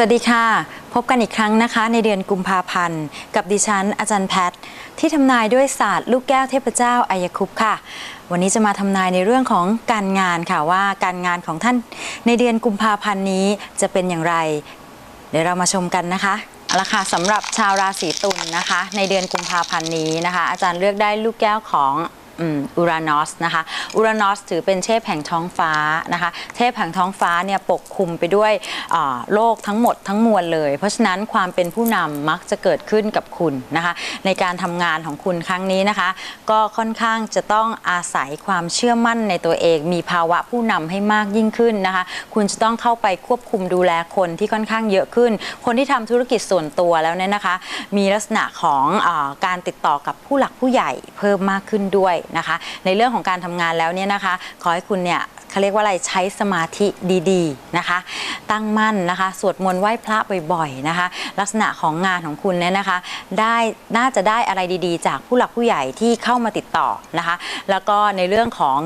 สวัสดีค่ะ พบกันอีกครั้งนะคะ ในเดือนกุมภาพันธ์ กับดิฉันอาจารย์แพทย์ที่ทำนายด้วยศาสตร์ลูกแก้วเทพเจ้าอายคุปต์ค่ะ วันนี้จะมาทำนายในเรื่องของการงานค่ะว่าการงานของท่านในเดือนกุมภาพันธ์นี้จะเป็นอย่างไร เดี๋ยวเรามาชมกันนะคะเอาละค่ะสำหรับชาวราศีตุลนะคะ ในเดือนกุมภาพันธ์นี้นะคะ อาจารย์เลือกได้ลูกแก้วของ อูรานอสนะคะอูรานอสถือเป็นเทพแห่งท้องฟ้านะคะเทพแห่งท้องฟ้าเนี่ยปกคลุมไปด้วยโลกทั้งหมดทั้งมวลเลย เพราะฉะนั้นความเป็นผู้นำมักจะเกิดขึ้นกับคุณนะคะในการทำงานของคุณครั้งนี้นะคะ ก็ค่อนข้างจะต้องอาศัยความเชื่อมั่นในตัวเอง มีภาวะผู้นำให้มากยิ่งขึ้นนะคะ คุณจะต้องเข้าไปควบคุมดูแลคนที่ค่อนข้างเยอะขึ้น คนที่ทำธุรกิจส่วนตัวแล้วเนี่ยนะคะ มีลักษณะของอการติดต่อกับผู้หลักผู้ใหญ่เพิ่มมากขึ้นด้วยนะคะ ในเรื่องของการทำงานแล้วเนี่ยนะคะ ขอให้คุณเนี่ย เขาเรียกว่าอะไรใช้สมาธิดีๆนะคะ ตั้งมั่นนะคะสวดมนต์ไหว้พระบ่อยๆนะคะ ลักษณะของงานของคุณเนี่ยนะคะ ได้น่าจะได้อะไรดีๆ จากผู้หลักผู้ใหญ่ที่เข้ามาติดต่อนะคะ แล้วก็ในเรื่องของ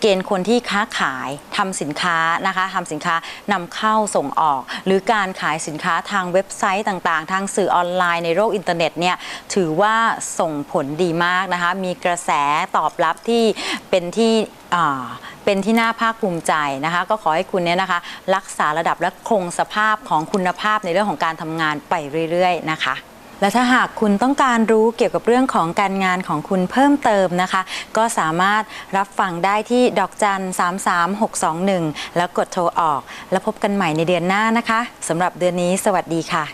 เกณฑ์คนที่ค้าขายทำสินค้านะคะทำสินค้านำเข้าส่งออก หรือการขายสินค้าทางเว็บไซต์ต่างๆ ทางสื่อออนไลน์ในโลกอินเทอร์เน็ตเนี่ยถือว่าส่งผลดีมากนะคะ มีกระแสตอบรับที่เป็นที่ เป็นที่น่าภาคภูมิใจนะคะ ก็ขอให้คุณเนี่ยนะคะ รักษาระดับและคงสภาพของคุณภาพในเรื่องของการทำงานไปเรื่อย ๆ นะคะและถ้าหากคุณต้องการรู้เกี่ยวกับเรื่องของการงานของคุณเพิ่มเติมนะคะ ก็สามารถรับฟังได้ที่ดอกจัน 33621 แล้วกดโทรออก แล้วพบกันใหม่ในเดือนหน้านะคะสำหรับเดือนนี้ สวัสดีค่ะ